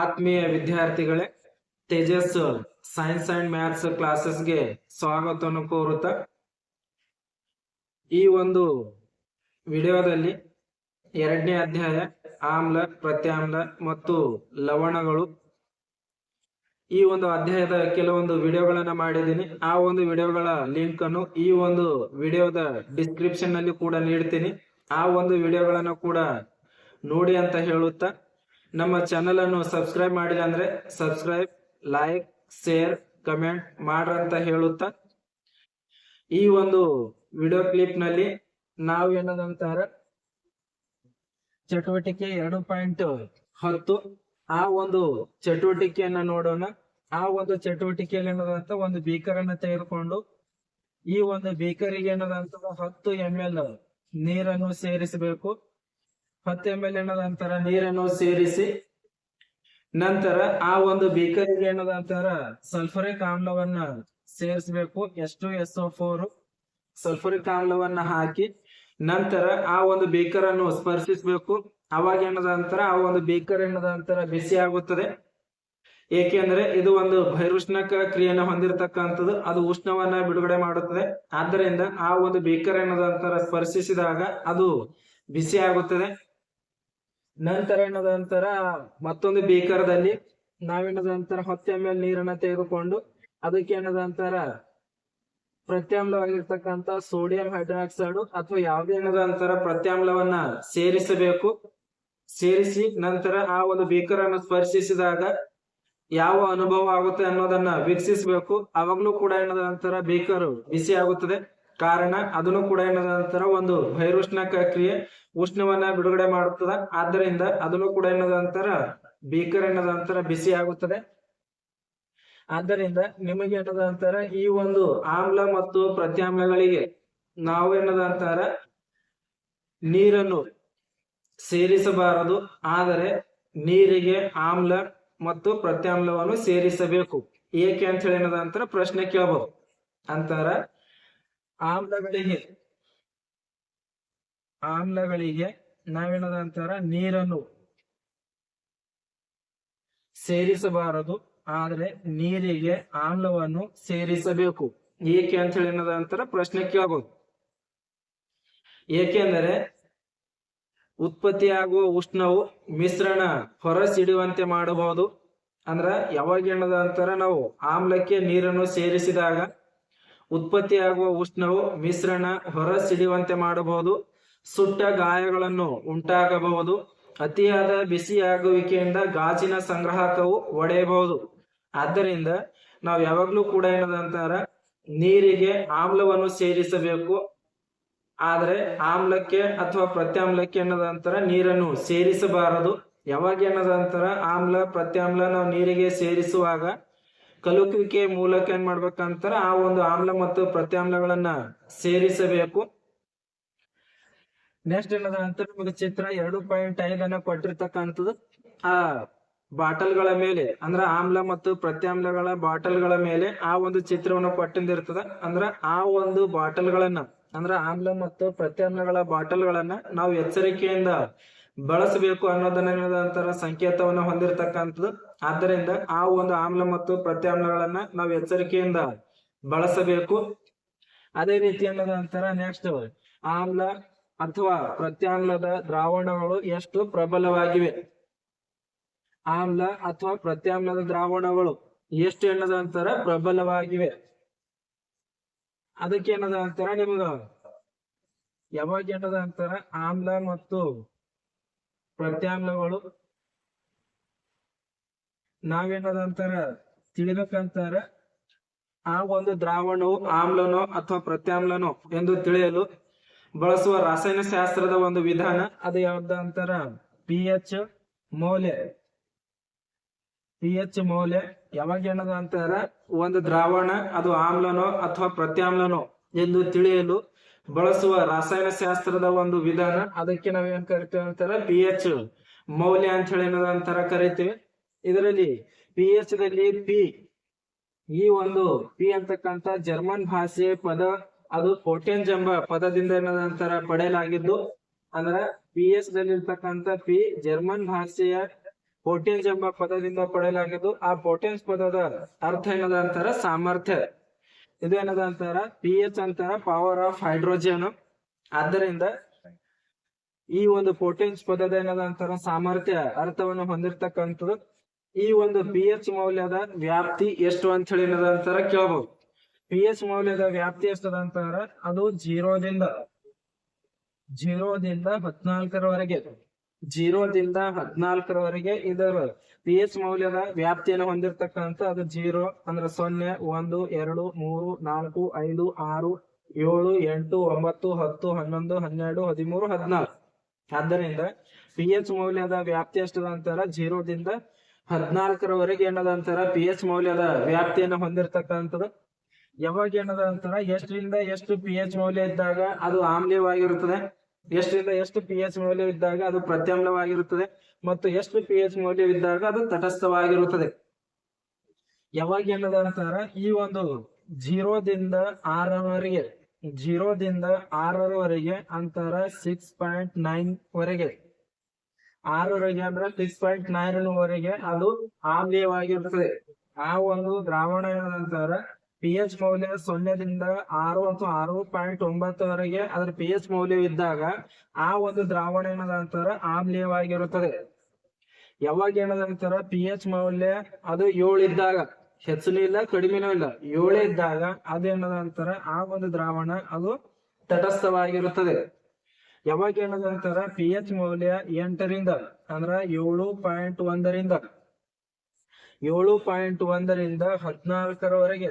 ಆತ್ಮೀಯ ವಿದ್ಯಾರ್ಥಿಗಳೇ Tejas science and maths ಕ್ಲಾಸಸ್ಗೆ ಸ್ವಾಗತವನ್ನು ಕೋರುತ್ತಾ, ಈ ಒಂದು ವಿಡಿಯೋದಲ್ಲಿ ಎರಡನೇ ಅಧ್ಯಾಯ, ಆಮ್ಲ, ಪ್ರತ್ಯಾಮ್ಲ ಮತ್ತು ಲವಣಗಳು. ಈ ಒಂದು ಅಧ್ಯಾಯದ ಕೆಲವೊಂದು ವಿಡಿಯೋಗಳನ್ನ ಮಾಡಿದ್ದೀನಿ. ಆ ಒಂದು ವಿಡಿಯೋಗಳ ಲಿಂಕ್ ಅನ್ನು ಈ ಒಂದು ವಿಡಿಯೋದ ಡಿಸ್ಕ್ರಿಪ್ಷನ್ನಲ್ಲಿ ಕೂಡ ನೀಡ್ತೀನಿ. ಆ ಒಂದು ವಿಡಿಯೋಗಳನ್ನ ಕೂಡ ನೋಡಿ ಅಂತ ಹೇಳುತ್ತಾ ನಮ್ಮ ಚಾನೆಲ್ ಅನ್ನು ಸಬ್ಸ್ಕ್ರೈಬ್ ಮಾಡಿಲ್ಲ ಅಂದ್ರೆ ಸಬ್ಸ್ಕ್ರೈಬ್ ಲೈಕ್ ಶೇರ್ ಕಮೆಂಟ್ ಮಾಡ್ರಂತ ಹೇಳುತ್ತಾ? ಈ ಒಂದು ವಿಡಿಯೋ ಕ್ಲಿಪ್ನಲ್ಲಿ ನಾವು ಏನದಂತಾರ? ಚಟುವಟಿಕೆ ಎರಡು ಪಾಯಿಂಟ್ ಹತ್ತು. ಆ ಒಂದು ಚಟುವಟಿಕೆಯನ್ನ ನೋಡೋಣ. ಆ ಒಂದು ಚಟುವಟಿಕೆಯಲ್ಲಿ ಏನದಂತ? ಒಂದು ಬೀಕರ್ ಅನ್ನ ತೆಗೆದುಕೊಂಡು ಈ ಒಂದು ಬೀಕರಿಗೆ ಏನದಂತ? ಹತ್ತು ಎಂ ಎಲ್ ನೀರನ್ನು ಸೇರಿಸಬೇಕು. ಹತ್ತು ಮೇಲೆ ಎಲ್ ಏನದಂತಾರ ನೀರನ್ನು ಸೇರಿಸಿ ನಂತರ ಆ ಒಂದು ಬೀಕರಿಗೆ ಏನದಂತಾರ ಸಲ್ಫರಿಕ್ ಆಮ್ಲವನ್ನ ಸೇರಿಸಬೇಕು. ಎಷ್ಟು ಎಸ್ ಓ ಫೋರ್ ಸಲ್ಫರಿಕ್ ಆಮ್ಲವನ್ನ ಹಾಕಿ ನಂತರ ಆ ಒಂದು ಬೇಕರ್ ಅನ್ನು ಸ್ಪರ್ಶಿಸಬೇಕು. ಅವಾಗ ಏನದ ಅಂತರ, ಆ ಒಂದು ಬೇಕರ್ ಏನದ ಅಂತರ ಬಿಸಿ ಆಗುತ್ತದೆ. ಏಕೆಂದ್ರೆ ಇದು ಒಂದು ಬಹಿರುಷ್ಣಕ ಕ್ರಿಯೆಯನ್ನು ಹೊಂದಿರತಕ್ಕಂಥದ್ದು. ಅದು ಉಷ್ಣವನ್ನ ಬಿಡುಗಡೆ ಮಾಡುತ್ತದೆ. ಆದ್ದರಿಂದ ಆ ಒಂದು ಬೇಕರ್ ಏನದ ಅಂತರ ಸ್ಪರ್ಶಿಸಿದಾಗ ಅದು ಬಿಸಿ ಆಗುತ್ತದೆ. ನಂತರ ಏನದ ಅಂತರ ಮತ್ತೊಂದು ಬೀಕರದಲ್ಲಿ ನಾವೇನದ ನಂತರ ಹತ್ತು ಮೇಲೆ ನೀರನ್ನ ತೆಗೆದುಕೊಂಡು ಅದಕ್ಕೆ ಏನದ ನಂತರ ಪ್ರತ್ಯಾಮ್ಲವಾಗಿರ್ತಕ್ಕಂಥ ಸೋಡಿಯಂ ಹೈಡ್ರಾಕ್ಸೈಡ್ ಅಥವಾ ಯಾವುದೇ ಏನದ ಪ್ರತ್ಯಾಮ್ಲವನ್ನ ಸೇರಿಸಬೇಕು. ಸೇರಿಸಿ ನಂತರ ಆ ಒಂದು ಬೀಕರನ್ನು ಸ್ಪರ್ಶಿಸಿದಾಗ ಯಾವ ಅನುಭವ ಆಗುತ್ತೆ ಅನ್ನೋದನ್ನ ವೀಕ್ಷಿಸಬೇಕು. ಅವಾಗ್ಲೂ ಕೂಡ ಏನದ ನಂತರ ಬೇಕರ್ ಬಿಸಿ ಆಗುತ್ತದೆ ಕಾರಣ ಅದನ್ನು ಕೂಡ ಏನದ ಅಂತರ ಒಂದು ಭೈರುಷ್ಣಕ ಕ್ರಿಯೆ ಉಷ್ಣವನ್ನ ಬಿಡುಗಡೆ ಮಾಡುತ್ತದ. ಆದ್ದರಿಂದ ಅದನ್ನು ಕೂಡ ಏನದ ಬೀಕರ್ ಬೇಕರ್ ಏನದ ಅಂತರ ಬಿಸಿ ಆಗುತ್ತದೆ. ಆದ್ದರಿಂದ ನಿಮಗೆ ಏನದ ಅಂತಾರ ಈ ಒಂದು ಆಮ್ಲ ಮತ್ತು ಪ್ರತ್ಯಾಮ್ಲಗಳಿಗೆ ನಾವು ಏನದ ಅಂತಾರ ನೀರನ್ನು ಸೇರಿಸಬಾರದು. ಆದರೆ ನೀರಿಗೆ ಆಮ್ಲ ಮತ್ತು ಪ್ರತ್ಯಾಮ್ಲವನ್ನು ಸೇರಿಸಬೇಕು. ಏಕೆ ಅಂತ ಹೇಳಿ ಏನದ ಅಂತಾರ ಪ್ರಶ್ನೆ ಕೇಳಬಹುದು. ಅಂತಾರ ಆಮ್ಲಗಳಿಗೆ ಆಮ್ಲಗಳಿಗೆ ನಾವೇನದ ಅಂತಾರ? ನೀರನ್ನು ಸೇರಿಸಬಾರದು. ಆದ್ರೆ ನೀರಿಗೆ ಆಮ್ಲವನ್ನು ಸೇರಿಸಬೇಕು. ಏಕೆ ಅಂತ ಹೇಳಿ ಏನದ ಅಂತಾರ? ಪ್ರಶ್ನೆ ಕೇಳಬಹುದು ಏಕೆಂದರೆ ಉತ್ಪತ್ತಿಯಾಗುವ ಉಷ್ಣವು ಮಿಶ್ರಣ ಹೊರಸಿಡುವಂತೆ ಮಾಡಬಹುದು. ಅಂದ್ರ ಯಾವಾಗ ಏನದ ನಾವು ಆಮ್ಲಕ್ಕೆ ನೀರನ್ನು ಸೇರಿಸಿದಾಗ ಉತ್ಪತ್ತಿಯಾಗುವ ಉಷ್ಣವು ಮಿಶ್ರಣ ಹೊರ ಸಿಡಿಯುವಂತೆ ಮಾಡಬಹುದು. ಸುಟ್ಟ ಗಾಯಗಳನ್ನು ಉಂಟಾಗಬಹುದು. ಅತಿಯಾದ ಬಿಸಿಯಾಗುವಿಕೆಯಿಂದ ಗಾಜಿನ ಸಂಗ್ರಾಹಕವು ಒಡೆಯಬಹುದು. ಆದ್ದರಿಂದ ನಾವು ಯಾವಾಗ್ಲೂ ಕೂಡ ಏನದಂತಾರ ನೀರಿಗೆ ಆಮ್ಲವನ್ನು ಸೇರಿಸಬೇಕು. ಆದರೆ ಆಮ್ಲಕ್ಕೆ ಅಥವಾ ಪ್ರತ್ಯಾಮ್ಲಕ್ಕೆ ಏನದ ಅಂತಾರ? ನೀರನ್ನು ಸೇರಿಸಬಾರದು. ಯಾವಾಗ ಏನದ ಅಂತಾರ? ಆಮ್ಲ, ಪ್ರತ್ಯಾಮ್ಲ ನಾವು ನೀರಿಗೆ ಸೇರಿಸುವಾಗ ಕಲುಕುವಿಕೆ ಮೂಲಕ ಏನ್ ಮಾಡ್ಬೇಕಂತಾರ ಆ ಒಂದು ಆಮ್ಲ ಮತ್ತು ಪ್ರತ್ಯಾಮ್ಲಗಳನ್ನ ಸೇರಿಸಬೇಕು. ನೆಕ್ಸ್ಟ್ ಏನದ ಅಂತ ನಿಮಗೆ ಚಿತ್ರ ಎರಡು ಪಾಯಿಂಟ್ ಐದನ್ನ ಕೊಟ್ಟಿರ್ತಕ್ಕಂಥದ್ದು. ಆ ಬಾಟಲ್ಗಳ ಮೇಲೆ, ಅಂದ್ರ ಆಮ್ಲ ಮತ್ತು ಪ್ರತ್ಯಾಮ್ಲಗಳ ಬಾಟಲ್ಗಳ ಮೇಲೆ ಆ ಒಂದು ಚಿತ್ರವನ್ನು ಕೊಟ್ಟಿಂದಿರ್ತದ. ಅಂದ್ರ ಆ ಒಂದು ಬಾಟಲ್ಗಳನ್ನ, ಅಂದ್ರ ಆಮ್ಲ ಮತ್ತು ಪ್ರತ್ಯಾಮ್ಲಗಳ ಬಾಟಲ್ಗಳನ್ನ ನಾವು ಎಚ್ಚರಿಕೆಯಿಂದ ಬಳಸಬೇಕು ಅನ್ನೋದನ್ನ ಅಂತರ ಸಂಕೇತವನ್ನ ಹೊಂದಿರತಕ್ಕಂಥದ್ದು. ಆದ್ದರಿಂದ ಆ ಒಂದು ಆಮ್ಲ ಮತ್ತು ಪ್ರತ್ಯಾಮ್ಲಗಳನ್ನ ನಾವು ಎಚ್ಚರಿಕೆಯಿಂದ ಬಳಸಬೇಕು. ಅದೇ ರೀತಿ ಅನ್ನೋದಂತರ ನೆಕ್ಸ್ಟ್ ಆಮ್ಲ ಅಥವಾ ಪ್ರತ್ಯಾಮ್ಲದ ದ್ರಾವಣಗಳು ಎಷ್ಟು ಪ್ರಬಲವಾಗಿವೆ? ಆಮ್ಲ ಅಥವಾ ಪ್ರತ್ಯಾಮ್ಲದ ದ್ರಾವಣಗಳು ಎಷ್ಟು ಎನ್ನದ ಅಂತಾರ ಪ್ರಬಲವಾಗಿವೆ? ಅದಕ್ಕೆ ಏನದ ಅಂತಾರ ನಿಮ್ಗ ಯಾವಾಗ ಏನದ ಅಂತಾರ ಆಮ್ಲ ಮತ್ತು ಪ್ರತ್ಯಾಮ್ಲಗಳು ನಾವೇನದ ಅಂತಾರ ತಿಳಿಬೇಕಂತಾರ ಆ ಒಂದು ದ್ರಾವಣವು ಆಮ್ಲನೋ ಅಥವಾ ಪ್ರತ್ಯಾಮ್ಲನೋ ಎಂದು ತಿಳಿಯಲು ಬಳಸುವ ರಾಸಾಯನ ಶಾಸ್ತ್ರದ ಒಂದು ವಿಧಾನ, ಅದು ಯಾವ್ದ ಅಂತಾರ? ಪಿ ಎಚ್ ಮೌಲ್ಯ. ಪಿ ಎಚ್ ಮೌಲ್ಯ ಯಾವಾಗ ಏನದ ಅಂತಾರ? ಒಂದು ದ್ರಾವಣ, ಅದು ಆಮ್ಲನೋ ಅಥವಾ ಪ್ರತ್ಯಾಮ್ಲನೋ ಎಂದು ತಿಳಿಯಲು ಬಳಸುವ ರಾಸಾಯನ ಶಾಸ್ತ್ರದ ಒಂದು ವಿಧಾನ, ಅದಕ್ಕೆ ನಾವೇನ್ ಕರಿತೀವಿ ಅಂತಾರ ಪಿ ಎಚ್ ಮೌಲ್ಯ ಅಂತ ಹೇಳಿ ಏನದ ಅಂತಾರ ಕರಿತೀವಿ. ಇದರಲ್ಲಿ ಪಿ ಎಚ್ ದಲ್ಲಿ ಪಿ ಈ ಒಂದು ಪಿ ಅಂತಕ್ಕಂಥ ಜರ್ಮನ್ ಭಾಷೆ ಪದ, ಅದು ಪೋಟೆನ್ಸ್ ಎಂಬ ಪದದಿಂದ ನಂತರ ಪಡೆಯಲಾಗಿದ್ದು, ಅಂದ್ರೆ ಪಿ ಎಸ್ ದಲ್ಲಿ ಇರ್ತಕ್ಕಂತ ಪಿ ಜರ್ಮನ್ ಭಾಷೆಯ ಪೋಟೆನ್ಸ್ ಎಂಬ ಪದದಿಂದ ಪಡೆಯಲಾಗಿದ್ದು, ಆ ಪೋಟೆನ್ಸ್ ಪದದ ಅರ್ಥ ಏನದ ಅಂತಾರ? ಸಾಮರ್ಥ್ಯ. ಇದು ಏನದ ಅಂತಾರ? ಪಿ ಎಚ್ ಅಂತಾರ ಪವರ್ ಆಫ್ ಹೈಡ್ರೋಜನ್ ಆದ್ದರಿಂದ ಈ ಒಂದು ಪೋಟೆನ್ಸ್ ಪದದ ಏನದ ಅಂತಾರ? ಸಾಮರ್ಥ್ಯ, ಅರ್ಥವನ್ನು ಹೊಂದಿರತಕ್ಕಂಥದ್ದು. ಈ ಒಂದು ಪಿ ಎಚ್ ಮೌಲ್ಯದ ವ್ಯಾಪ್ತಿ ಎಷ್ಟು ಅಂತ ಹೇಳಿ ಏನದ ಅಂತಾರ ಕೇಳಬಹುದು ಪಿ ಎಚ್ ಮೌಲ್ಯದ ವ್ಯಾಪ್ತಿ ಎಷ್ಟದ ಅಂತಾರ ಅದು ಜೀರೋದಿಂದ ಜೀರೋದಿಂದ ಹದಿನಾಲ್ಕರವರೆಗೆ ಜೀರೋದಿಂದ ಹದಿನಾಲ್ಕರವರೆಗೆ ಇದರ ಪಿ ಎಚ್ ಮೌಲ್ಯದ ವ್ಯಾಪ್ತಿಯನ್ನು ಹೊಂದಿರತಕ್ಕಂತ ಅದು ಜೀರೋ ಅಂದ್ರೆ ಸೊನ್ನೆ, ಒಂದು, ಎರಡು, ಮೂರು, ನಾಲ್ಕು, ಐದು, ಆರು, ಏಳು, ಎಂಟು, ಒಂಬತ್ತು, ಹತ್ತು, ಹನ್ನೊಂದು, ಹನ್ನೆರಡು, ಹದಿಮೂರು, ಹದಿನಾಲ್ಕು. ಆದ್ದರಿಂದ ಪಿ ಎಚ್ ಮೌಲ್ಯದ ವ್ಯಾಪ್ತಿ ಎಷ್ಟದ ಅಂತಾರ ಜೀರೋದಿಂದ ಹದಿನಾಲ್ಕರವರೆಗೆ ಏನದ ಅಂತಾರ ಪಿ ಎಚ್ ಮೌಲ್ಯದ ವ್ಯಾಪ್ತಿಯನ್ನು ಹೊಂದಿರತಕ್ಕಂಥದ್ದು. ಯಾವಾಗ ಏನದ ಅಂತಾರ? ಎಷ್ಟರಿಂದ ಎಷ್ಟು ಪಿ ಎಚ್ ಮೌಲ್ಯ ಇದ್ದಾಗ ಅದು ಆಮ್ಲೀಯವಾಗಿರುತ್ತದೆ ಎಷ್ಟರಿಂದ ಎಷ್ಟು ಪಿ ಎಚ್ ಮೌಲ್ಯ ಇದ್ದಾಗ ಅದು ಪ್ರತ್ಯಾಮ್ಲವಾಗಿರುತ್ತದೆ. ಮತ್ತು ಎಷ್ಟು ಪಿ ಎಚ್ ಮೌಲ್ಯವಿದ್ದಾಗ ಅದು ತಟಸ್ಥವಾಗಿರುತ್ತದೆ. ಯಾವಾಗ ಏನದ ಅಂತಾರ? ಈ ಒಂದು ಜೀರೋದಿಂದ ಆರರವರೆಗೆ ಜೀರೋದಿಂದ ಆರರವರೆಗೆ ಅಂತಾರ ಸಿಕ್ಸ್ ಪಾಯಿಂಟ್ ನೈನ್ ವರೆಗೆ. ಆರವರೆಗೆ ಅಂದ್ರೆ ಸಿಕ್ಸ್ ಪಾಯಿಂಟ್ ನೈನ್ ವರೆಗೆ ಅದು ಆಮ್ಲೀಯವಾಗಿರುತ್ತದೆ ಆ ಒಂದು ದ್ರಾವಣ ಏನಂತಾರ ಪಿ ಎಚ್ ಮೌಲ್ಯ ಸೊನ್ನೆದಿಂದ ಆರು ಅಥವಾ ಆರು ಪಾಯಿಂಟ್ ಒಂಬತ್ತವರೆಗೆ ಅದರ ಪಿ ಎಚ್ ಮೌಲ್ಯ ಇದ್ದಾಗ ಆ ಒಂದು ದ್ರಾವಣ ಏನದಂತಾರ ಆಮ್ಲೀಯವಾಗಿರುತ್ತದೆ. ಯಾವಾಗ ಏನದಂತಾರ ಪಿ ಎಚ್ ಮೌಲ್ಯ ಅದು ಏಳು ಇದ್ದಾಗ, ಹೆಚ್ಚಿನ ಇಲ್ಲ, ಕಡಿಮೆನೂ ಇಲ್ಲ, ಏಳು ಇದ್ದಾಗ ಅದೇನದಂತಾರ ಆ ಒಂದು ದ್ರಾವಣ ಅದು ತಟಸ್ಥವಾಗಿರುತ್ತದೆ. ಯಾವಾಗ ಏನದಂತಾರ ಪಿ ಎಚ್ ಮೌಲ್ಯ ಎಂಟರಿಂದ, ಅಂದ್ರ ಏಳು ಪಾಯಿಂಟ್ ಒಂದರಿಂದ. ಏಳು ಪಾಯಿಂಟ್ ಒಂದರಿಂದ ಹದಿನಾಲ್ಕರವರೆಗೆ.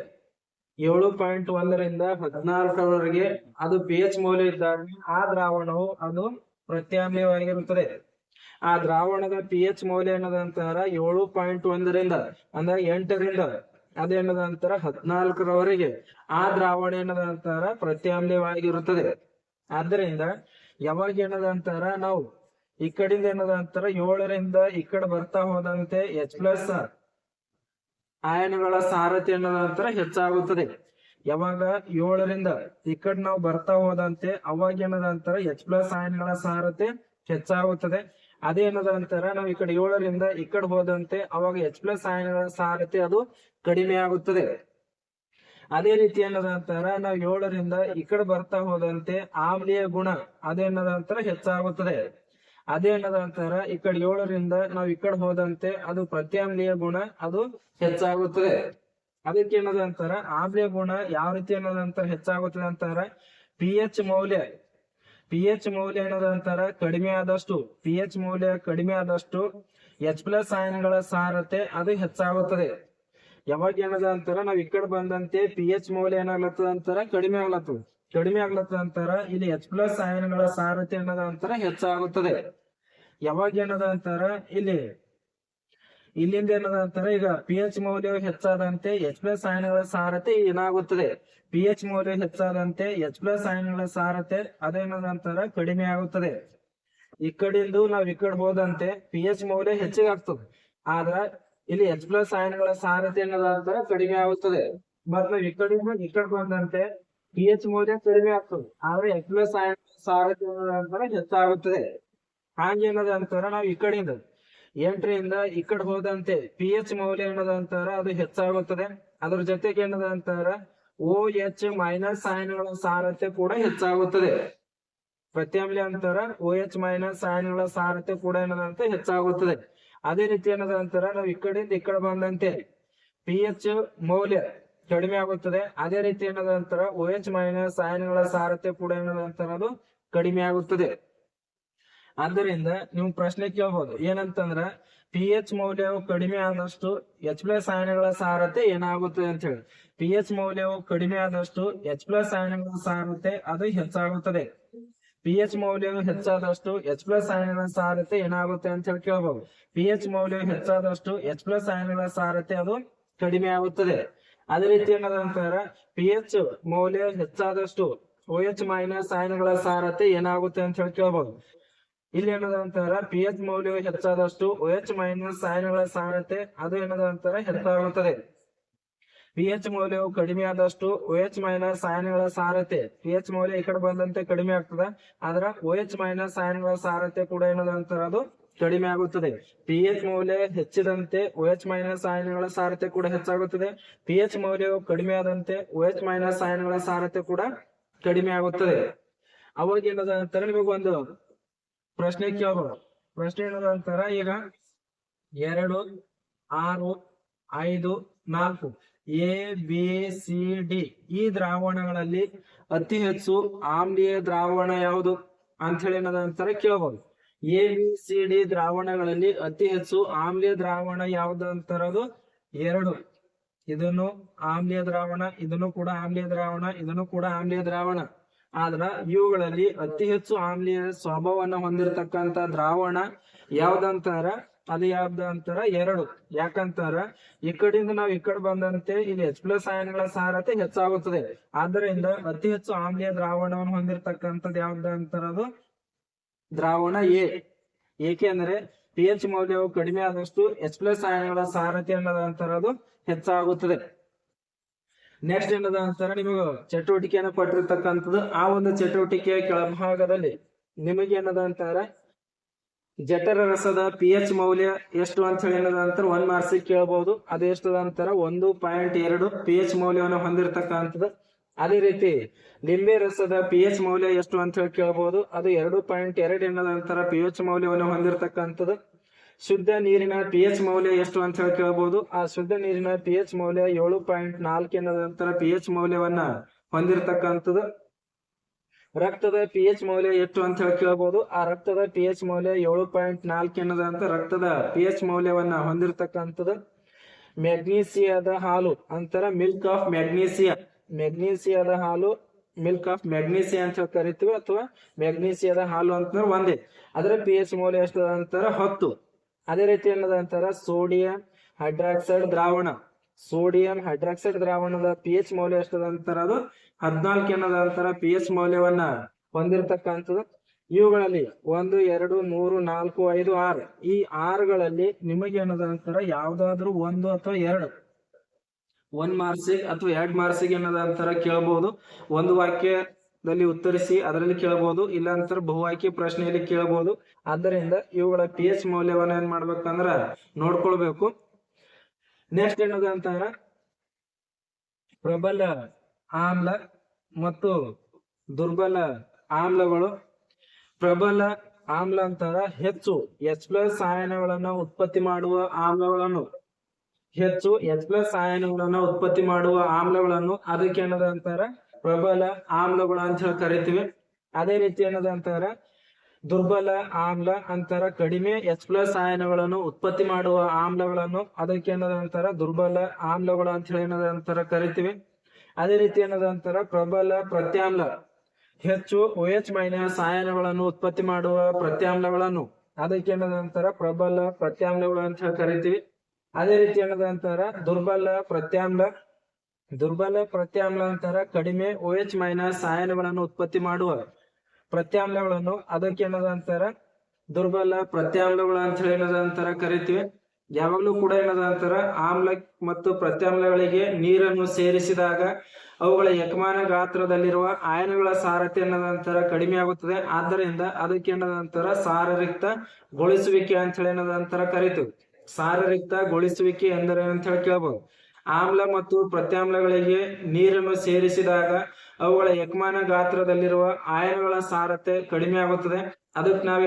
ಏಳು ಪಾಯಿಂಟ್ ಒಂದರಿಂದ ಹದಿನಾಲ್ಕರವರೆಗೆ ಅದು ಪಿ ಎಚ್ ಮೌಲ್ಯ ಇದ್ದಾಗ ಆ ದ್ರಾವಣವು ಅದು ಪ್ರತ್ಯಾಮ್ಲವಾಗಿರುತ್ತದೆ ಆ ದ್ರಾವಣದ ಪಿ ಎಚ್ ಮೌಲ್ಯ ಏನದಂತಾರ ಏಳು ಪಾಯಿಂಟ್ ಒಂದರಿಂದ, ಅಂದ್ರ ಎಂಟರಿಂದ. ಅದೇನದ ಅಂತಾರ? ಹದಿನಾಲ್ಕರವರೆಗೆ. ಆ ದ್ರಾವಣ ಏನದ ಅಂತಾರ? ಪ್ರತ್ಯಾಮ್ಲವಾಗಿರುತ್ತದೆ ಆದ್ದರಿಂದ ಯಾವಾಗ ಏನದ ಅಂತಾರ ನಾವು ಈ ಕಡೆಯಿಂದ ಏನದ ಅಂತಾರ ಏಳರಿಂದ ಈ ಕಡೆ ಬರ್ತಾ ಹೋದಂತೆ ಎಚ್ ಪ್ಲಸ್ ಆಯನಗಳ ಸಾರಥ್ಯ ಏನದ ಹೆಚ್ಚಾಗುತ್ತದೆ. ಯಾವಾಗ ಏಳರಿಂದ ಈ ಕಡೆ ನಾವು ಬರ್ತಾ ಹೋದಂತೆ ಅವಾಗ ಏನದ ಅಂತಾರ ಎಚ್ ಪ್ಲಸ್ ಆಯನಗಳ ಸಾರಥ್ಯ ಹೆಚ್ಚಾಗುತ್ತದೆ. ಅದೇ ಏನದ ಅಂತಾರ ನಾವು ಈ ಕಡೆ ಏಳರಿಂದ ಈ ಕಡೆ ಹೋದಂತೆ ಅವಾಗ ಎಚ್ ಪ್ಲಸ್ ಆಯನಗಳ ಸಾರಥ್ಯ ಅದು ಕಡಿಮೆ ಆಗುತ್ತದೆ ಅದೇ ರೀತಿ ಏನದ ಅಂತಾರ ನಾವು ಏಳರಿಂದ ಈ ಕಡೆ ಬರ್ತಾ ಹೋದಂತೆ ಆಮ್ಲೀಯ ಗುಣ ಅದೇನದ ಅಂತರ ಹೆಚ್ಚಾಗುತ್ತದೆ. ಅದೇನದ ಅಂತಾರ ಈ ಕಡೆ ಏಳರಿಂದ ನಾವು ಈ ಕಡೆ ಹೋದಂತೆ ಅದು ಪ್ರತ್ಯಾಮ್ಲೀಯ ಗುಣ ಅದು ಹೆಚ್ಚಾಗುತ್ತದೆ. ಅದಕ್ಕೆ ಏನದ ಅಂತಾರ ಆಮ್ಲೀಯ ಗುಣ ಯಾವ ರೀತಿ ಅಂತಾರ ಹೆಚ್ಚಾಗುತ್ತದೆ ಅಂತಾರ ಪಿ ಮೌಲ್ಯ. ಪಿ ಎಚ್ ಮೌಲ್ಯ ಏನದ ಅಂತಾರ ಕಡಿಮೆ ಆದಷ್ಟು ಪಿ ಎಚ್ ಮೌಲ್ಯ ಕಡಿಮೆ ಆದಷ್ಟು ಎಚ್ ಪ್ಲಸ್ ಆಯನ್ಗಳ ಸಾರತೆ ಅದು ಹೆಚ್ಚಾಗುತ್ತದೆ. ಯಾವಾಗ ಏನದ ಅಂತಾರ, ನಾವ್ ಈ ಕಡೆ ಬಂದಂತೆ ಪಿ ಎಚ್ ಮೌಲ್ಯ ಏನಾಗ್ಲತ್ತದ ಅಂತಾರ, ಕಡಿಮೆ ಆಗ್ಲತ್ತದ. ಕಡಿಮೆ ಆಗ್ಲತ್ತದ ಅಂತಾರ, ಇಲ್ಲಿ ಎಚ್ ಪ್ಲಸ್ ಆಯನಗಳ ಸಾರತೆ ಏನದ ಅಂತಾರ, ಹೆಚ್ಚಾಗುತ್ತದೆ. ಯಾವಾಗ ಏನದ ಅಂತಾರ, ಇಲ್ಲಿ, ಇಲ್ಲಿಂದ ಏನದ ಅಂತಾರ, ಈಗ ಪಿ ಎಚ್ ಮೌಲ್ಯ ಹೆಚ್ಚಾದಂತೆ ಎಚ್ ಪ್ಲಸ್ ಆಯನಗಳ ಸಾರತೆ ಏನಾಗುತ್ತದೆ. ಪಿ ಎಚ್ ಮೌಲ್ಯ ಹೆಚ್ಚಾದಂತೆ ಎಚ್ ಪ್ಲಸ್ ಆಯನಗಳ ಸಾರತೆ ಅದೇನದ ಅಂತಾರ, ಕಡಿಮೆ ಆಗುತ್ತದೆ. ಈ ಕಡೆಯಿಂದ ನಾವ್ ಈ ಕಡೆ ಹೋದಂತೆ ಪಿ ಎಚ್ ಮೌಲ್ಯ ಹೆಚ್ಚಿಗೆ ಆಗ್ತದೆ. ಆದ್ರ ಇಲ್ಲಿ ಎಚ್ ಪ್ಲಸ್ ಆಯನಗಳ ಸಾರತೆ ಅನ್ನೋದಾದ್ರೆ ಕಡಿಮೆ ಆಗುತ್ತದೆ. ಮತ್ ನಾವ್ ಈ ಕಡೆಯಿಂದ ಈ ಕಡೆ ಬಂದಂತೆ ಪಿ ಎಚ್ ಮೌಲ್ಯ ಕಡಿಮೆ ಆಗ್ತದೆ. ಆದ್ರೆ ಎಚ್ ಪ್ಲಸ್ ಆಯನ ಸಾರತೆ ಏನದ ಅಂತಾರ ಹೆಚ್ಚಾಗುತ್ತದೆ. ಹಾಗೆ ಅಂತಾರ ನಾವು ಈ ಕಡೆಯಿಂದ ಎಂಟರಿಂದ ಈ ಕಡೆ ಹೋದಂತೆ ಪಿ ಎಚ್ ಮೌಲ್ಯ ಏನದ ಅಂತಾರ ಅದು ಹೆಚ್ಚಾಗುತ್ತದೆ. ಅದ್ರ ಜೊತೆಗೆ ಏನದ ಅಂತಾರ ಓ ಎಚ್ ಮೈನಸ್ ಆಯನಗಳ ಸಾರತೆ ಕೂಡ ಹೆಚ್ಚಾಗುತ್ತದೆ. ಪ್ರತ್ಯಾಮ್ಲಿ ಅಂತಾರ ಓ ಎಚ್ ಮೈನಸ್ ಆಯನಗಳ ಸಾರತೆ ಕೂಡ ಏನದಂತೆ ಹೆಚ್ಚಾಗುತ್ತದೆ. ಅದೇ ರೀತಿ ಏನದ ಅಂತಾರ ನಾವು ಈ ಕಡೆಯಿಂದ ಈ ಕಡೆ ಬಂದಂತೆ ಪಿ ಎಚ್ ಮೌಲ್ಯ ಕಡಿಮೆ ಆಗುತ್ತದೆ. ಅದೇ ರೀತಿ ಏನದ ಅಂತಾರ ಓ ಎಚ್ ಮೈನಸ್ ಆಯನಗಳ ಸಾರತೆ ಕೂಡ ಏನದ ಅಂತಾರ ಅದು ಕಡಿಮೆ ಆಗುತ್ತದೆ. ಆದ್ದರಿಂದ ನೀವು ಪ್ರಶ್ನೆ ಕೇಳ್ಬೋದು. ಏನಂತಂದ್ರ ಪಿ ಎಚ್ ಮೌಲ್ಯವು ಕಡಿಮೆ ಆದಷ್ಟು ಎಚ್ ಪ್ಲಸ್ ಆಯನಗಳ ಸಾರತೆ ಏನಾಗುತ್ತದೆ ಅಂತ ಹೇಳಿ. ಪಿ ಎಚ್ ಮೌಲ್ಯವು ಕಡಿಮೆ ಆದಷ್ಟು ಎಚ್ ಪ್ಲಸ್ ಆಯನಗಳ ಸಾರತೆ ಅದು ಹೆಚ್ಚಾಗುತ್ತದೆ. ಪಿ ಎಚ್ ಮೌಲ್ಯವು ಹೆಚ್ಚಾದಷ್ಟು ಎಚ್ ಪ್ಲಸ್ ಅಯನಗಳ ಸಾರತೆ ಏನಾಗುತ್ತೆ ಅಂತ ಹೇಳಿ ಕೇಳ್ಬೋದು. ಪಿ ಎಚ್ ಮೌಲ್ಯವು ಹೆಚ್ಚಾದಷ್ಟು ಎಚ್ ಪ್ಲಸ್ ಅಯನಗಳ ಸಾರತೆ ಅದು ಕಡಿಮೆ ಆಗುತ್ತದೆ. ಅದೇ ರೀತಿ ಏನದಂತಾರ ಪಿ ಎಚ್ ಮೌಲ್ಯ ಹೆಚ್ಚಾದಷ್ಟು ಓ ಎಚ್ ಮೈನಸ್ ಆಯನಗಳ ಸಾರತೆ ಏನಾಗುತ್ತೆ ಅಂತ ಹೇಳಿ ಕೇಳಬಹುದು ಇಲ್ಲಿ ಏನದ ಅಂತಾರ? ಪಿ ಎಚ್ ಮೌಲ್ಯವು ಹೆಚ್ಚಾದಷ್ಟು ಓ ಎಚ್ ಮೈನಸ್ ಆಯನಗಳ ಸಾರತೆ ಅದು ಏನದ ಅಂತಾರ? ಹೆಚ್ಚಾಗುತ್ತದೆ. ಪಿ ಎಚ್ ಮೌಲ್ಯವು ಕಡಿಮೆ ಆದಷ್ಟು ಓ ಎಚ್ ಮೈನಸ್ ಆಯನಗಳ ಸಾರತೆ. ಪಿ ಎಚ್ ಮೌಲ್ಯ ಈ ಕಡೆ ಬಂದಂತೆ ಕಡಿಮೆ ಆಗ್ತದೆ. ಆದ್ರ ಓ ಎಚ್ ಮೈನಸ್ ಆಯನಗಳ ಸಾರತೆ ಕೂಡ ಏನದ ಅಂತಾರ ಅದು ಕಡಿಮೆ ಆಗುತ್ತದೆ. ಪಿ ಎಚ್ ಮೌಲ್ಯ ಹೆಚ್ಚಿದಂತೆ ಓ ಎಚ್ ಮೈನಸ್ ಆಯನಗಳ ಸಾರತೆ ಕೂಡ ಹೆಚ್ಚಾಗುತ್ತದೆ. ಪಿ ಎಚ್ ಮೌಲ್ಯವು ಕಡಿಮೆ ಆದಂತೆ ಓ ಎಚ್ ಮೈನಸ್ ಆಯನಗಳ ಸಾರತೆ ಕೂಡ ಕಡಿಮೆ ಆಗುತ್ತದೆ. ಅವಾಗ ಏನದ ಅಂತಾರೆ ಒಂದು ಪ್ರಶ್ನೆ ಕೇಳ್ಬೋದು. ಪ್ರಶ್ನೆ ಏನದ ಅಂತಾರ ಈಗ ಎರಡು, ಆರು, ಐದು, ನಾಲ್ಕು. ಎ ಬಿ ಸಿ ಡಿ ಈ ದ್ರಾವಣಗಳಲ್ಲಿ ಅತಿ ಹೆಚ್ಚು ಆಮ್ಲೀಯ ದ್ರಾವಣ ಯಾವುದು ಅಂತ ಹೇಳಿ ನಂತರ ಕೇಳಬಹುದು ಎ ಬಿ ಸಿ ಡಿ ದ್ರಾವಣಗಳಲ್ಲಿ ಅತಿ ಹೆಚ್ಚು ಆಮ್ಲೀಯ ದ್ರಾವಣ ಯಾವ್ದು ಅಂತಾರದು? ಎರಡು. ಇದನ್ನು ಆಮ್ಲೀಯ ದ್ರಾವಣ, ಇದನ್ನು ಕೂಡ ಆಮ್ಲೀಯ ದ್ರಾವಣ, ಇದನ್ನು ಕೂಡ ಆಮ್ಲೀಯ ದ್ರಾವಣ. ಆದ್ರ ಇವುಗಳಲ್ಲಿ ಅತಿ ಹೆಚ್ಚು ಆಮ್ಲೀಯ ಸ್ವಭಾವವನ್ನು ಹೊಂದಿರತಕ್ಕಂತ ದ್ರಾವಣ ಯಾವ್ದಂತಾರ ಅದು ಯಾವ್ದು ಅಂತಾರ? ಎರಡು. ಯಾಕಂತಾರ? ಈ ಕಡೆಯಿಂದ ನಾವು ಈ ಕಡೆ ಬಂದಂತೆ ಇಲ್ಲಿ ಎಚ್ ಪ್ಲಸ್ ಆಯನಗಳ ಸಾರತೆ ಹೆಚ್ಚಾಗುತ್ತದೆ. ಆದ್ದರಿಂದ ಅತಿ ಹೆಚ್ಚು ಆಮ್ಲೀಯ ದ್ರಾವಣವನ್ನು ಹೊಂದಿರತಕ್ಕಂಥದ್ದು ಯಾವ್ದು ಅಂತಾರ ಅದು? ದ್ರಾವಣ ಎ. ಏಕೆಂದ್ರೆ ಪಿ ಎಚ್ ಮೌಲ್ಯವು ಕಡಿಮೆ ಆದಷ್ಟು ಎಚ್ ಪ್ಲಸ್ ಆಯನಗಳ ಸಾರಥ್ಯ ಅದು ಹೆಚ್ಚಾಗುತ್ತದೆ. ನೆಕ್ಸ್ಟ್ ಏನದ ಅಂತಾರ? ನಿಮಗೆ ಚಟುವಟಿಕೆಯನ್ನು ಕೊಟ್ಟಿರ್ತಕ್ಕಂಥದ್ದು ಆ ಒಂದು ಚಟುವಟಿಕೆಯ ಕೆಳಭಾಗದಲ್ಲಿ. ನಿಮಗೆ ಏನದ ಅಂತಾರ? ಜಠರ ರಸದ ಪಿ ಎಚ್ ಮೌಲ್ಯ ಎಷ್ಟು ಅಂತ ಹೇಳಿ ಏನದ ಅಂತಾರ ಒಂದ್ ಮಾರ್ಕ್ಸ್ ಕೇಳಬಹುದು ಅದು ಎಷ್ಟದ ಅಂತಾರ? ಒಂದು ಪಾಯಿಂಟ್ ಎರಡು ಪಿ ಎಚ್ ಮೌಲ್ಯವನ್ನು ಹೊಂದಿರತಕ್ಕಂಥದ್ದು. ಅದೇ ರೀತಿ ನಿಂಬೆ ರಸದ ಪಿ ಎಚ್ ಮೌಲ್ಯ ಎಷ್ಟು ಅಂತ ಹೇಳಿ ಕೇಳಬಹುದು ಅದು ಎರಡು ಪಾಯಿಂಟ್ ಎರಡು ಎಣ್ಣದ ನಂತರ ಪಿ ಎಚ್ ಮೌಲ್ಯವನ್ನು ಹೊಂದಿರತಕ್ಕಂಥದ್ದು. ಶುದ್ಧ ನೀರಿನ ಪಿ ಎಚ್ ಮೌಲ್ಯ ಎಷ್ಟು ಅಂತ ಹೇಳಿ ಕೇಳಬಹುದು ಆ ಶುದ್ಧ ನೀರಿನ ಪಿ ಎಚ್ ಮೌಲ್ಯ ಏಳು ಪಾಯಿಂಟ್ ನಾಲ್ಕು ಎನ್ನದ ನಂತರ ಪಿ ಎಚ್ ಮೌಲ್ಯವನ್ನ ಹೊಂದಿರತಕ್ಕಂಥದ್ದು. ರಕ್ತದ ಪಿ ಎಚ್ ಮೌಲ್ಯ ಎಷ್ಟು ಅಂತ ಹೇಳಿ ಕೇಳಬಹುದು ಆ ರಕ್ತದ ಪಿ ಎಚ್ ಮೌಲ್ಯ ಏಳು ಪಾಯಿಂಟ್ ನಾಲ್ಕು ಎನ್ನದಂತ ರಕ್ತದ ಪಿ ಎಚ್ ಮೌಲ್ಯವನ್ನ ಹೊಂದಿರತಕ್ಕಂಥದ್ದು. ಮೆಗ್ನೀಸಿಯಾದ ಹಾಲು ಅಂತರ ಮಿಲ್ಕ್ ಆಫ್ ಮೆಗ್ನೀಸಿಯಾ. ಮೆಗ್ನೀಸಿಯಾದ ಹಾಲು ಮಿಲ್ಕ್ ಆಫ್ ಮೆಗ್ನೀಸಿಯಾ ಅಂತ ಹೇಳಿ ಕರಿತೀವಿ ಅಥವಾ ಮೆಗ್ನೀಸಿಯಾದ ಹಾಲು ಅಂತಂದ್ರೆ ಒಂದೇ. ಅದರ ಪಿ ಎಚ್ ಮೌಲ್ಯ ಎಷ್ಟು ಅಂತಾರ ಹತ್ತು. ಅದೇ ರೀತಿ ಏನದ ಅಂತಾರ ಸೋಡಿಯಂ ಹೈಡ್ರಾಕ್ಸೈಡ್ ದ್ರಾವಣ. ಸೋಡಿಯಂ ಹೈಡ್ರಾಕ್ಸೈಡ್ ದ್ರಾವಣದ ಪಿ ಎಚ್ ಮೌಲ್ಯ ಎಷ್ಟದ ಅಂತಾರ ಅದು ಹದಿನಾಲ್ಕು ಏನದ ಅಂತಾರ ಪಿ ಎಸ್ ಮೌಲ್ಯವನ್ನ ಹೊಂದಿರತಕ್ಕಂಥದ್ದು. ಇವುಗಳಲ್ಲಿ ಒಂದು, ಎರಡು, ಮೂರು, ನಾಲ್ಕು, ಐದು, ಆರು. ಈ ಆರುಗಳಲ್ಲಿ ನಿಮಗೆ ಏನದ ಅಂತಾರ ಯಾವ್ದಾದ್ರು ಒಂದು ಅಥವಾ ಎರಡು. ಒಂದ್ ಮಾರ್ಕ್ಸಿಗೆ ಅಥವಾ ಎರಡ್ ಮಾರ್ಕ್ಸಿಗೆ ಏನದ ಅಂತಾರ ಕೇಳಬಹುದು ಒಂದು ವಾಕ್ಯದಲ್ಲಿ ಉತ್ತರಿಸಿ ಅದರಲ್ಲಿ ಕೇಳಬಹುದು ಇಲ್ಲ ಅಂತಾರ ಬಹುವಾಕ್ಯ ಪ್ರಶ್ನೆಯಲ್ಲಿ ಕೇಳಬಹುದು ಆದ್ದರಿಂದ ಇವುಗಳ ಪಿ ಎಚ್ ಮೌಲ್ಯವನ್ನ ಏನ್ ಮಾಡ್ಬೇಕಂದ್ರ ನೋಡ್ಕೊಳ್ಬೇಕು. ನೆಕ್ಸ್ಟ್ ಏನದ ಅಂತಾರ ಪ್ರಬಲ ಆಮ್ಲ ಮತ್ತು ದುರ್ಬಲ ಆಮ್ಲಗಳು. ಪ್ರಬಲ ಆಮ್ಲ ಅಂತಾರ ಹೆಚ್ಚು. ಎಚ್ ಪ್ಲಸ್ ಆಯನಗಳನ್ನು ಉತ್ಪತ್ತಿ ಮಾಡುವ ಆಮ್ಲಗಳನ್ನು. ಹೆಚ್ಚು ಎಚ್ ಪ್ಲಸ್ ಆಯನಗಳನ್ನು ಉತ್ಪತ್ತಿ ಮಾಡುವ ಆಮ್ಲಗಳನ್ನು ಅದಕ್ಕೆ ಏನದ ಅಂತಾರ? ಪ್ರಬಲ ಆಮ್ಲಗಳು ಅಂತ ಹೇಳಿ ಕರಿತೀವಿ. ಅದೇ ರೀತಿ ಏನದ ಅಂತಾರ? ದುರ್ಬಲ ಆಮ್ಲ ಅಂತಾರ ಕಡಿಮೆ ಎಚ್ ಪ್ಲಸ್ ಆಯನಗಳನ್ನು ಉತ್ಪತ್ತಿ ಮಾಡುವ ಆಮ್ಲಗಳನ್ನು ಅದಕ್ಕೆ ಏನದ ಅಂತಾರ? ದುರ್ಬಲ ಆಮ್ಲಗಳು ಅಂತ ಹೇಳಿ ಏನದ ಅಂತಾರ ಕರಿತೀವಿ. ಅದೇ ರೀತಿ ಏನದ ಅಂತಾರ? ಪ್ರಬಲ ಪ್ರತ್ಯಾಮ್ಲ ಹೆಚ್ಚು ಓ ಎಚ್ ಮೈನಸ್ ಆಯನಗಳನ್ನು ಉತ್ಪತ್ತಿ ಮಾಡುವ ಪ್ರತ್ಯಾಮ್ಲಗಳನ್ನು ಅದಕ್ಕೆ ಏನದ ಪ್ರಬಲ ಪ್ರತ್ಯಾಮ್ಲಗಳು ಅಂತ ಕರಿತೀವಿ. ಅದೇ ರೀತಿ ಏನದ ಅಂತಾರ? ದುರ್ಬಲ ಪ್ರತ್ಯಾಮ್ಲ ದುರ್ಬಲ ಪ್ರತ್ಯಾಮ್ಲ ಅಂತಾರ ಕಡಿಮೆ ಓ ಎಚ್ ಮೈನಸ್ ಆಯನಗಳನ್ನು ಉತ್ಪತ್ತಿ ಮಾಡುವ ಪ್ರತ್ಯಾಮ್ಲಗಳನ್ನು ಅದಕ್ಕೆ ಏನದ ಅಂತಾರ? ದುರ್ಬಲ ಪ್ರತ್ಯಾಮ್ಲಗಳು ಅಂತ ಹೇಳಿ ಏನದ ಅಂತಾರ ಕರಿತೀವಿ. ಯಾವಾಗ್ಲೂ ಕೂಡ ಏನದ ಅಂತಾರ ಆಮ್ಲ ಮತ್ತು ಪ್ರತ್ಯಾಮ್ಲಗಳಿಗೆ ನೀರನ್ನು ಸೇರಿಸಿದಾಗ ಅವುಗಳ ಯಕಮಾನ ಗಾತ್ರದಲ್ಲಿರುವ ಆಯನಗಳ ಸಾರತೆ ಅನ್ನೋದಂತರ ಕಡಿಮೆ ಆಗುತ್ತದೆ. ಆದ್ದರಿಂದ ಅದಕ್ಕೆ ಏನದಂತರ ಸಾರರಿಕ್ತ ಗೊಳಿಸುವಿಕೆ ಅಂತ ಹೇಳಿ ಕರಿತೀವಿ. ಸಾರರಿಕ್ತ ಗೊಳಿಸುವಿಕೆ ಎಂದರೆ ಅಂತ ಹೇಳಿ ಕೇಳಬಹುದು ಆಮ್ಲ ಮತ್ತು ಪ್ರತ್ಯಾಮ್ಲಗಳಿಗೆ ನೀರನ್ನು ಸೇರಿಸಿದಾಗ ಅವುಗಳ ಯಕಮಾನ ಗಾತ್ರದಲ್ಲಿರುವ ಆಯನಗಳ ಸಾರತೆ ಕಡಿಮೆ ಆಗುತ್ತದೆ. ಅದಕ್ಕೆ ನಾವ್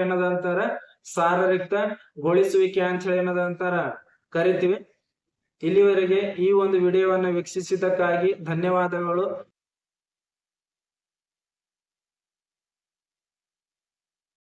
ಏನದಂತಾರ ಸಾರರಿಕ್ತ ಗೊಳಿಸುವಿಕೆ ಅಂತ ಹೇಳಿ ಏನದಂತಾರ ಕರಿತೀವಿ. ಇಲ್ಲಿವರೆಗೆ ಈ ಒಂದು ವಿಡಿಯೋವನ್ನು ವೀಕ್ಷಿಸಿದ್ದಕ್ಕಾಗಿ ಧನ್ಯವಾದಗಳು.